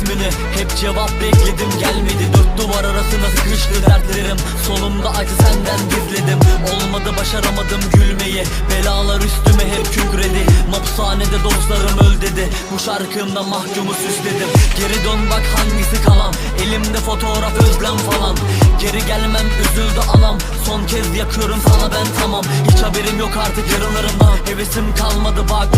ismini Hep cevap bekledim. Gelmedi Dört duvar arasına sıkıştı dertlerim. Solumda acı senden gizledim. Olmadı başaramadım gülmeyi Belalar üstüme hep kükredi. Mapushanede dostlarım öl dedi. Bu şarkımda mahkumu süsledim. Geri dön bak hangisi kalan Elimde fotoğraf özlem falan. Geri gelmem üzüldü anam. Son kez yakıyorum sana ben tamam. Hiç haberim yok artık yarınlarımdan Hevesim kalmadı bak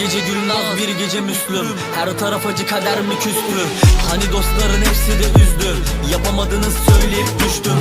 gece Gülnaz bir gece Müslüm. Her taraf acı kader mi küstü? Hani dostların hepsi de üzdü. Yapamadınız söyleyip düştüm